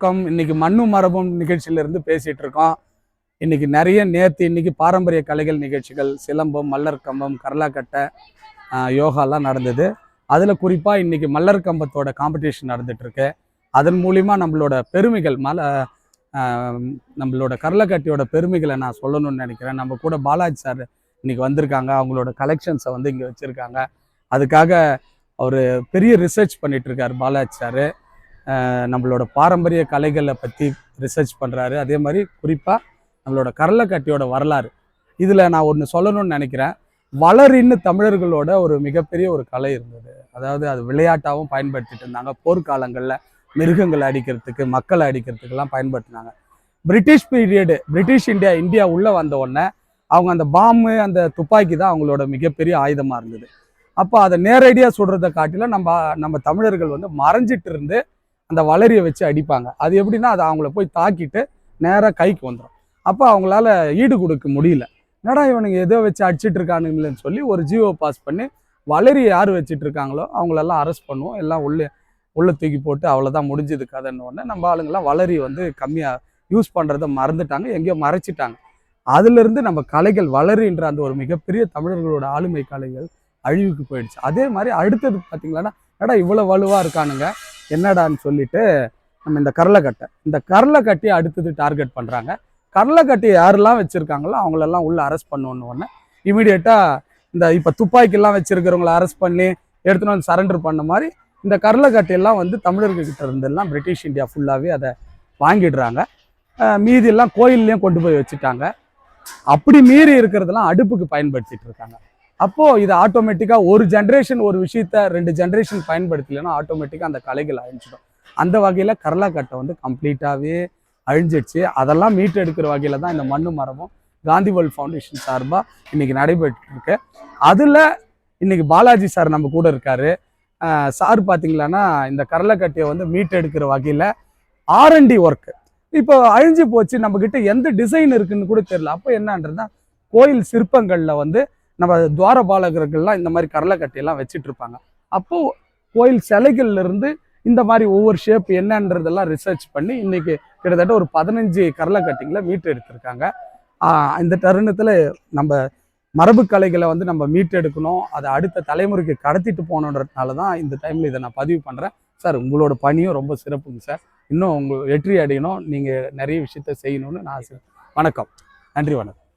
வணக்கம். இன்னைக்கு மண்ணு மரபும் நிகழ்ச்சியிலிருந்து பேசிட்டு இருக்கோம். இன்னைக்கு நிறைய நேர்த்தி இன்னைக்கு பாரம்பரிய கலைகள் நிகழ்ச்சிகள் சிலம்பம் மல்லர் கம்பம் கரலாக்கட்டை யோகாலாம் நடந்தது. அதில் குறிப்பாக இன்னைக்கு மல்லர் கம்பத்தோட காம்படிஷன் நடந்துட்டுருக்கு அதன் மூலிமா நம்மளோட பெருமைகள் மல நம்மளோட கரலக்கட்டியோட பெருமைகளை நான் சொல்லணும்னு நினைக்கிறேன். நம்ம கூட பாலாஜி சார் இன்னைக்கு வந்திருக்காங்க. அவங்களோட கலெக்ஷன்ஸை வந்து இங்கே வச்சுருக்காங்க. அதுக்காக அவர் பெரிய ரிசர்ச் பண்ணிட்டு இருக்காரு பாலாஜி சார் நம்மளோட பாரம்பரிய கலைகளை பற்றி ரிசர்ச் பண்ணுறாரு அதே மாதிரி குறிப்பாக நம்மளோட கரலக்கட்டியோட வரலாறு. இதில் நான் ஒன்று சொல்லணும்னு நினைக்கிறேன். வளரின்னு தமிழர்களோட ஒரு மிகப்பெரிய ஒரு கலை இருந்தது. அதாவது அது விளையாட்டாகவும் பயன்படுத்திட்டு இருந்தாங்க. போர்க்காலங்களில் மிருகங்களை அடிக்கிறதுக்கு மக்களை அடிக்கிறதுக்கெல்லாம் பயன்படுத்தினாங்க. British period British India India உள்ளே வந்த உடனே அவங்க அந்த பாம்பு அந்த துப்பாக்கி தான் அவங்களோட மிகப்பெரிய ஆயுதமாக இருந்தது. அப்போ அதை நேரடியாக சுடுறதை காட்டிலும் நம்ம நம்ம தமிழர்கள் வந்து மறைஞ்சிட்டு இருந்து அந்த வளரியை வச்சு அடிப்பாங்க. அது எப்படின்னா அது அவங்கள போய் தாக்கிட்டு நேராக கைக்கு வந்துடும் அப்போ அவங்களால ஈடு கொடுக்க முடியல. என்னடா இவனுங்க எதோ வச்சு அடிச்சிட்டு இருக்கானுங்களேன்னு சொல்லி ஒரு ஜியோ பாஸ் பண்ணி வளரி யார் வச்சுட்டு இருக்காங்களோ அவங்களெல்லாம் அரெஸ்ட் பண்ணுவோம். எல்லாம் உள்ளே உள்ளே தூக்கி போட்டு அவ்வளோதான் முடிஞ்சது கதைன்னு உடனே நம்ம ஆளுங்கெல்லாம் வளரி வந்து கம்மியாக யூஸ் பண்ணுறத மறந்துட்டாங்க. எங்கேயோ மறைச்சிட்டாங்க. அதுலேருந்து நம்ம கலைகள் வளரின்ற அந்த ஒரு மிகப்பெரிய தமிழர்களோட ஆளுமை கலைகள் அழிவுக்கு போயிடுச்சு. அதே மாதிரி அடுத்தது பார்த்தீங்கன்னா ஏடா இவ்வளோ வலுவாக இருக்கானுங்க? என்னடான்னு சொல்லிட்டு நம்ம இந்த கரலைக்கட்டை இந்த கரலைக்கட்டியை அடுத்தது டார்கெட் பண்ணுறாங்க கரலைக்கட்டியை யாரெல்லாம் வச்சுருக்காங்களோ அவங்களெல்லாம் உள்ள அரெஸ்ட் பண்ணணுன்னு ஒன்று இமீடியட்டாக இந்த இப்போ துப்பாக்கிலாம் வச்சுருக்கிறவங்கள அரெஸ்ட் பண்ணி எடுத்துன்னு வந்து சரண்டர் பண்ண மாதிரி இந்த கரலைக்கட்டையெல்லாம் வந்து தமிழர்கிட்ட இருந்தெல்லாம் பிரிட்டிஷ் இந்தியா ஃபுல்லாகவே அதை வாங்கிடுறாங்க. மீதியெல்லாம் கோயில்லையும் கொண்டு போய் வச்சுட்டாங்க. அப்படி மீறி இருக்கிறதெல்லாம் அடுப்புக்கு பயன்படுத்திட்டு இருக்காங்க. அப்போ இது ஆட்டோமேட்டிக்காக ஒரு ஜென்ரேஷன் ஒரு விஷயத்த ரெண்டு ஜென்ரேஷன் பயன்படுத்தலைன்னா ஆட்டோமேட்டிக்காக அந்த கலைகள் அழிஞ்சிடும். அந்த வகையில் கரலாக்கட்டை வந்து கம்ப்ளீட்டாகவே அழிஞ்சிடுச்சு. அதெல்லாம் மீட்டு எடுக்கிற வகையில் தான் இந்த மண்ணு மரமும் காந்தி வேர்ல்ட் ஃபவுண்டேஷன் சார்பாக இன்னைக்கு நடைபெற்று இருக்கு அதில் இன்னைக்கு பாலாஜி சார் நம்ம கூட இருக்காரு. சார் பார்த்தீங்களான்னா இந்த கரலைக்கட்டையை வந்து மீட்டெடுக்கிற வகையில் ஆர்என்டி ஒர்க்கு இப்போ அழிஞ்சு போச்சு. நம்மக்கிட்ட எந்த டிசைன் இருக்குன்னு கூட தெரியல. அப்போ என்னன்றதுனா கோயில் சிற்பங்களில் வந்து நம்ம துவாரபாலகர்கள்லாம் இந்த மாதிரி கரலைக்கட்டையெல்லாம் வச்சுட்டு இருப்பாங்க அப்போது கோயில் சிலைகள்லேருந்து இந்த மாதிரி ஒவ்வொரு ஷேப் என்னன்றதெல்லாம் ரிசர்ச் பண்ணி இன்றைக்கி கிட்டத்தட்ட ஒரு பதினஞ்சு கரலைக்கட்டிங்களை மீட்டு எடுத்திருக்காங்க இந்த தருணத்தில் நம்ம மரபு கலைகளை வந்து நம்ம மீட்டெடுக்கணும். அதை அடுத்த தலைமுறைக்கு கடத்திட்டு போகணுன்றதுனால தான் இந்த டைமில் இதை நான் பதிவு பண்ணுறேன் சார் உங்களோட பணியும் ரொம்ப சிறப்புங்க சார். இன்னும் உங்கள் வெற்றி அடையணும். நீங்கள் நிறைய விஷயத்த செய்யணும்னு நான் ஆசை. வணக்கம். நன்றி வணக்கம்.